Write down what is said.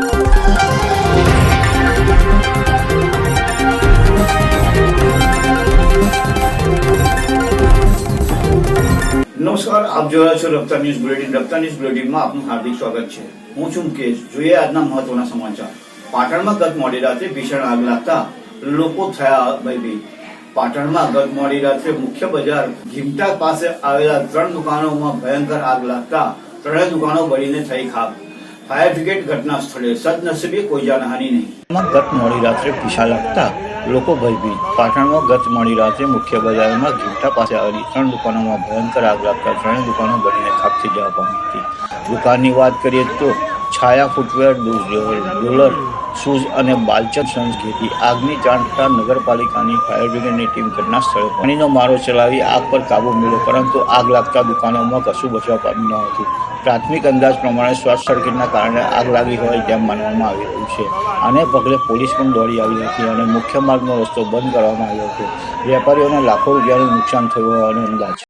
નમસ્કાર, આપ જોયા છો Raftaar news bulletin. Raftaar news બુલેટિનમાં આપનું હાર્દિક સ્વાગત છે. હું છું મુકેશ. જોઈએ આજના મહત્વના સમાચાર. પાટણમાં ગત મોડી રાત્રે ભીષણ આગ લાગતા લોકો થયા ભયભીત. પાટણમાં ગત મોડી રાત્રે મુખ્ય બજાર ઘીમટા પાસે આવેલા ત્રણ દુકાનોમાં ભયંકર આગ લાગતા ત્રણેય દુકાનો બળીને થઈ ખાબ ફાયર બ્રિગેડ ઘટના સ્થળે સદનસીબે કોઈ જાનહાની નહીં. ગત મોડી રાત્રે પીછા લાગતા લોકો ભયભીત. પાટણમાં ગત મોડી રાત્રે મુખ્ય બજારમાં ઘીમટા પાસે આવેલી ત્રણ દુકાનોમાં ભયંકર આગ લાગતા ત્રણેય દુકાનો બળીને ખાક જવા પામી હતી. દુકાનની વાત કરીએ તો છાયા ફૂટવેર ડોલર, શૂઝ અને બાલચંદ સંસ્કૃતિ આગની જાણ થતાં નગરપાલિકાની ફાયર બ્રિગેડની ટીમ ઘટના સ્થળે પાણીનો મારો ચલાવી આગ પર કાબુ મેળવ્યો, પરંતુ આગ લાગતા દુકાનોમાં કશું બચવા પામ્યું ન હતું. પ્રાથમિક અંદાજ પ્રમાણે શોર્ટ સર્કિટના કારણે આગ લાગી હોય તેમ માનવામાં આવી રહ્યું છે. આને પગલે પોલીસ પણ દોડી આવી હતી અને મુખ્ય માર્ગનો રસ્તો બંધ કરવામાં આવ્યો હતો. વેપારીઓને લાખો રૂપિયાનું નુકસાન થયું હોવાનો અંદાજ